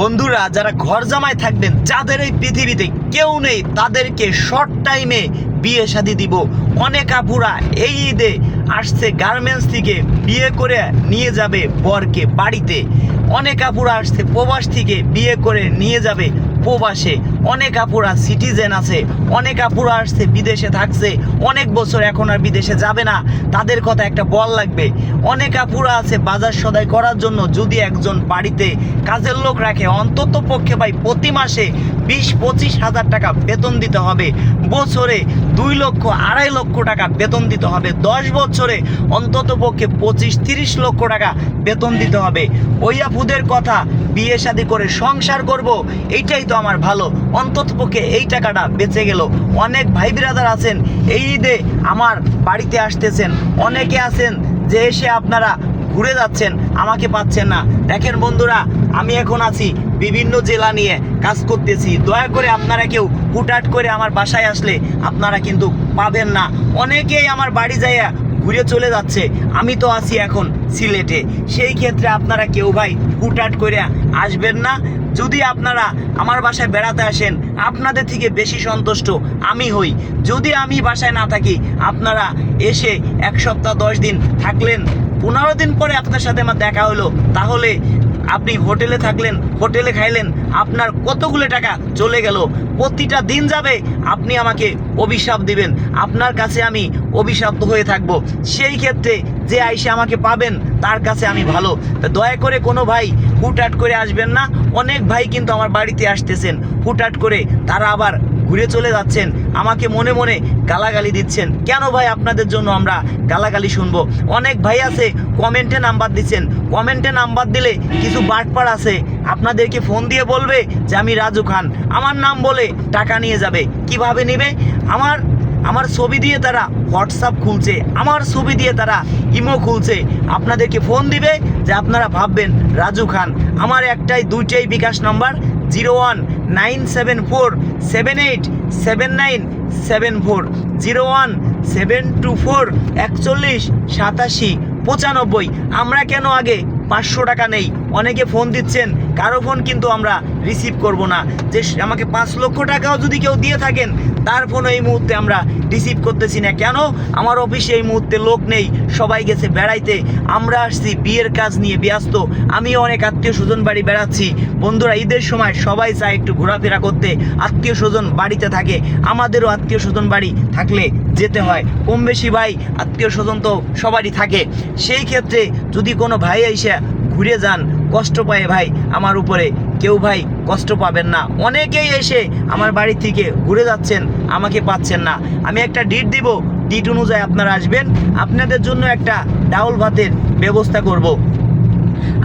বন্ধুরা, যারা ঘর জামায় থাকবেন, যাদের এই পৃথিবীতে কেউ নেই, তাদেরকে শর্ট টাইমে বিয়ে শাদি দিব। অনেক আপুরা এই ঈদে আসছে গার্মেন্টস থেকে বিয়ে করে নিয়ে যাবে বরকে বাড়িতে। অনেক আপুরা আসছে প্রবাস থেকে বিয়ে করে নিয়ে যাবে প্রবাসে। অনেক আপুরা সিটিজেন আছে, অনেক আপুরা আসছে, বিদেশে থাকছে, অনেক বছর এখন আর বিদেশে যাবে না, তাদের কথা একটা বল লাগবে। অনেক আপুরা আছে বাজার সদাই করার জন্য যদি একজন বাড়িতে কাজের লোক রাখে, অন্তত পক্ষে ভাই প্রতি মাসে বিশ, পঁচিশ হাজার টাকা বেতন দিতে হবে। বছরে দুই লক্ষ, আড়াই লক্ষ টাকা বেতন দিতে হবে। দশ বছরে অন্তত পক্ষে পঁচিশ, তিরিশ লক্ষ টাকা বেতন দিতে হবে। ওই আপুদের কথা বিয়ে শাদি করে সংসার করব, এইটাই তো আমার ভালো। অন্তত পক্ষে এই টাকাটা বেঁচে গেল। অনেক ভাই বিরাদার আছেন, এই ঈদে আমার বাড়িতে আসতেছেন। অনেকে আছেন যে এসে আপনারা ঘুরে যাচ্ছেন, আমাকে পাচ্ছেন না। দেখেন বন্ধুরা, আমি এখন আছি বিভিন্ন জেলা নিয়ে কাজ করতেছি। দয়া করে আপনারা কেউ হুটহাট করে আমার বাসায় আসলে আপনারা কিন্তু পাবেন না। অনেকেই আমার বাড়ি যাইয়া ঘুরে চলে যাচ্ছে। আমি তো আছি এখন সিলেটে। সেই ক্ষেত্রে আপনারা কেউ ভাই হুটহাট করে আসবেন না। যদি আপনারা আমার বাসায় বেড়াতে আসেন, আপনাদের থেকে বেশি সন্তুষ্ট আমি হই। যদি আমি বাসায় না থাকি, আপনারা এসে এক সপ্তাহ, দশ দিন থাকলেন। পনেরো দিন পরে আপনার সাথে আমার দেখা হলো। তাহলে আপনি হোটেলে থাকলেন, হোটেলে খাইলেন, আপনার কতগুলো টাকা চলে গেল? প্রতিটা দিন যাবে আপনি আমাকে অভিশাপ দিবেন। আপনার কাছে আমি অভিশপ্ত হয়ে থাকব। সেই ক্ষেত্রে যে আইসে আমাকে পাবেন, তার কাছে আমি ভালো। দয়া করে কোনো ভাই হুটহাট করে আসবেন না। অনেক ভাই কিন্তু আমার বাড়িতে আসতেছেন। হুটহাট করে তারা আবার ঘুরে চলে যাচ্ছেন, আমাকে মনে মনে গালাগালি দিচ্ছেন। কেন ভাই আপনাদের জন্য আমরা গালাগালি শুনব? অনেক ভাই আছে, কমেন্টে নাম্বার দিচ্ছেন। কমেন্টে নাম্বার দিলে কিছু বাটপার আছে। আপনাদেরকে ফোন দিয়ে বলবে যে আমি রাজু খান। আমার নাম বলে টাকা নিয়ে যাবে। কীভাবে নেবে? আমার আমার ছবি দিয়ে তারা হোয়াটসঅ্যাপ খুলছে। আমার ছবি দিয়ে তারা ইমো খুলছে। আপনাদেরকে ফোন দিবে যে আপনারা ভাববেন রাজু খান। আমার একটাই, দুইটাই bKash number, zero one nine seven four, seven eight, seven nine, seven four, zero one, seven two four, একচল্লিশ, সাতাশি, পঁচানব্বই। আমরা কেন আগে? পাঁচশো টাকা নেই। অনেকে ফোন দিচ্ছেন, কারও ফোন কিন্তু আমরা রিসিভ করব না। যে আমাকে পাঁচ লক্ষ টাকাও যদি কেউ দিয়ে থাকেন, তার ফোন এই মুহূর্তে আমরা রিসিভ করতেছি না। কেন? আমার অফিসে এই মুহূর্তে লোক নেই, সবাই গেছে বেড়াইতে। আমরা আসছি বিয়ের কাজ নিয়ে ব্যস্ত। আমিও অনেক আত্মীয় স্বজন বাড়ি বেড়াচ্ছি। বন্ধুরা, ঈদের সময় সবাই চায় একটু ঘোরাফেরা করতে। আত্মীয় স্বজন বাড়িতে থাকে। আমাদেরও আত্মীয় স্বজন বাড়ি থাকলে যেতে হয়। কম বেশি ভাই, আত্মীয় স্বজন তো সবারই থাকে। সেই ক্ষেত্রে যদি কোনো ভাই এসে ঘুরে যান, কষ্ট পায় ভাই আমার উপরে। কেউ ভাই কষ্ট পাবেন না। অনেকেই এসে আমার বাড়ি থেকে ঘুরে যাচ্ছেন, আমাকে পাচ্ছেন না। আমি একটা ডিট দিব ডিট অনুযায়ী আপনারা আসবেন। আপনাদের জন্য একটা ডাউল ভাতের ব্যবস্থা করব।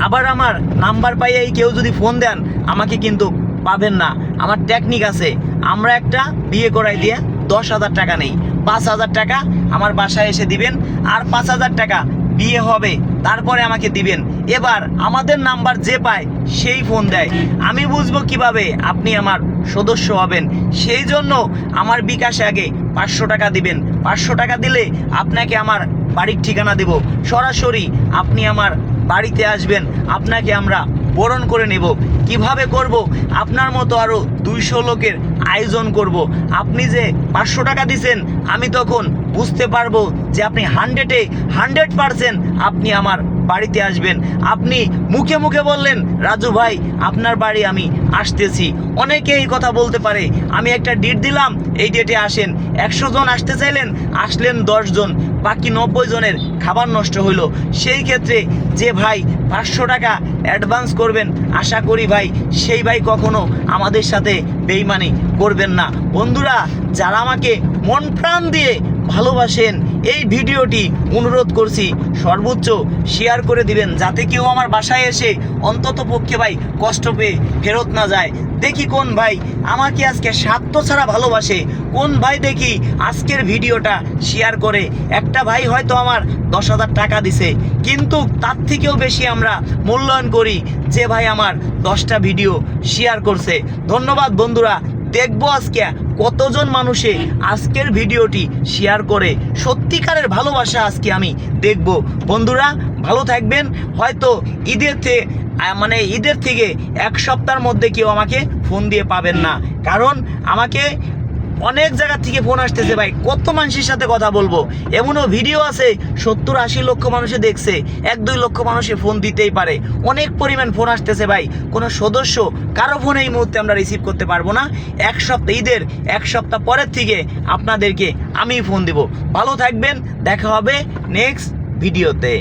আবার আমার নাম্বার পাইয়েই কেউ যদি ফোন দেন, আমাকে কিন্তু পাবেন না। আমার টেকনিক আছে। আমরা একটা বিয়ে করাই দিয়ে দশ হাজার টাকা নেই। পাঁচ হাজার টাকা আমার বাসায় এসে দিবেন আর পাঁচ হাজার টাকা বিয়ে হবে, তারপরে আমাকে দিবেন। এবার আমাদের নাম্বার যে পায়, সেই ফোন দেয়। আমি বুঝব কীভাবে আপনি আমার সদস্য হবেন। সেই জন্য আমার বিকাশে আগে পাঁচশো টাকা দিবেন। পাঁচশো টাকা দিলে আপনাকে আমার বাড়ির ঠিকানা দেব। সরাসরি আপনি আমার বাড়িতে আসবেন। আপনাকে আমরা বরণ করে নেব। কীভাবে করব? আপনার মতো আরও দুইশো লোকের আয়োজন করব। আপনি যে পাঁচশো টাকা দিছেন, আমি তখন বুঝতে পারব যে আপনি হান্ড্রেডে হান্ড্রেড পারসেন্ট আপনি আমার বাড়িতে আসবেন। আপনি মুখে মুখে বললেন, রাজু ভাই, আপনার বাড়ি আমি আসতেছি। অনেকে এই কথা বলতে পারে। আমি একটা ডিট দিলাম, এই ডেটে আসেন। একশো জন আসতে চাইলেন, আসলেন জন। বাকি নব্বই জনের খাবার নষ্ট হইল। সেই ক্ষেত্রে যে ভাই পাঁচশো টাকা অ্যাডভান্স করবেন, আশা করি ভাই সেই ভাই কখনো আমাদের সাথে বেইমানি করবেন না। বন্ধুরা, যারা আমাকে মন প্রাণ দিয়ে ভালোবাসেন এই ভিডিওটি অনুরোধ করছি সর্বোচ্চ শেয়ার করে দিবেন, যাতে কেউ আমার বাসায় এসে অন্তত পক্ষে ভাই কষ্ট পেয়ে ফেরত না যায়। দেখি কোন ভাই আমাকে আজকে স্বার্থ ছাড়া ভালোবাসে, কোন ভাই দেখি আজকের ভিডিওটা শেয়ার করে। একটা ভাই হয়তো আমার দশ হাজার টাকা দিছে, কিন্তু তার থেকেও বেশি আমরা মূল্যায়ন করি যে ভাই আমার দশটা ভিডিও শেয়ার করছে। ধন্যবাদ বন্ধুরা দেখব আজকে কতজন মানুষে আজকের ভিডিওটি শেয়ার করে। সত্যিকারের ভালোবাসা আজকে আমি দেখব। বন্ধুরা, ভালো থাকবেন। হয়তো ঈদের থেকে মানে ঈদের থেকে এক সপ্তাহের মধ্যে কেউ আমাকে ফোন দিয়ে পাবেন না। কারণ আমাকে অনেক জায়গা থেকে ফোন আসতেছে ভাই। কত মানুষের সাথে কথা বলব? এমনও ভিডিও আছে, সত্তর আশি লক্ষ মানুষে দেখছে, এক দুই লক্ষ মানুষে ফোন দিতেই পারে। অনেক পরিমাণ ফোন আসতেছে ভাই। কোনো সদস্য কারও ফোন এই মুহূর্তে আমরা রিসিভ করতে পারব না। এক সপ্তাহ ঈদের, এক সপ্তাহ পরের থেকে আপনাদেরকে আমি ফোন দিব। ভালো থাকবেন, দেখা হবে নেক্সট ভিডিওতে